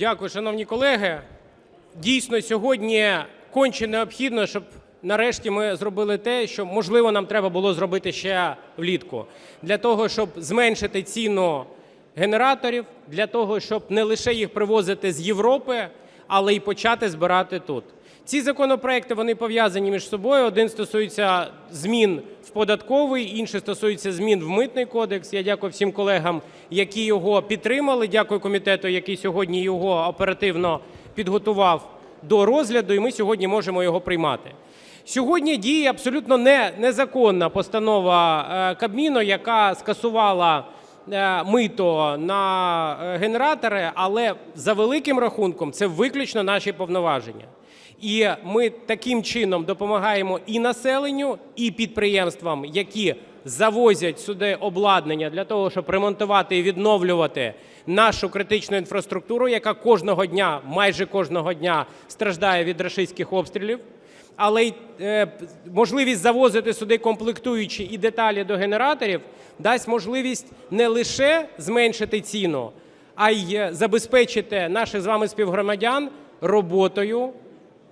Дякую, шановні колеги. Дійсно, сьогодні конче необхідно, щоб нарешті ми зробили те, що, можливо, нам треба було зробити ще влітку. Для того, щоб зменшити ціну генераторів, для того, щоб не лише їх привозити з Європи, але й почати збирати тут. Ці законопроекти вони пов'язані між собою. Один стосується змін в податковий, інший стосується змін в митний кодекс. Я дякую всім колегам, які його підтримали. Дякую комітету, який сьогодні його оперативно підготував до розгляду, і ми сьогодні можемо його приймати. Сьогодні діє абсолютно не, незаконна постанова е, Кабміну, яка скасувала мито на е, генератори, але за великим рахунком це виключно наші повноваження. І ми таким чином допомагаємо і населенню, і підприємствам, які завозять сюди обладнання для того, щоб ремонтувати і відновлювати нашу критичну інфраструктуру, яка кожного дня, майже кожного дня страждає від рашистських обстрілів. Але й е, можливість завозити сюди комплектуючі і деталі до генераторів дасть можливість не лише зменшити ціну, а й забезпечити наших з вами співгромадян роботою,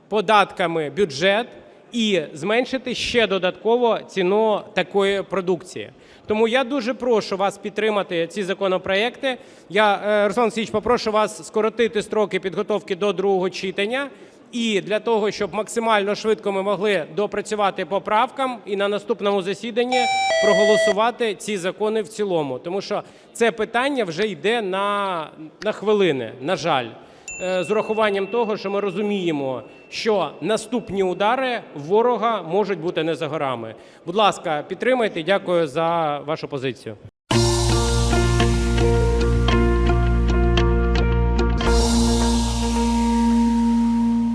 податками бюджет і зменшити ще додатково ціну такої продукції. Тому я дуже прошу вас підтримати ці законопроекти. Я, е, Руслан Олексійович, попрошу вас скоротити строки підготовки до другого читання. І для того, щоб максимально швидко ми могли допрацювати поправкам і на наступному засіданні проголосувати ці закони в цілому. Тому що це питання вже йде на, на хвилини, на жаль е, з урахуванням того, що ми розуміємо, що наступні удари ворога можуть бути не за горами. Будь ласка, підтримайте. Дякую за вашу позицію.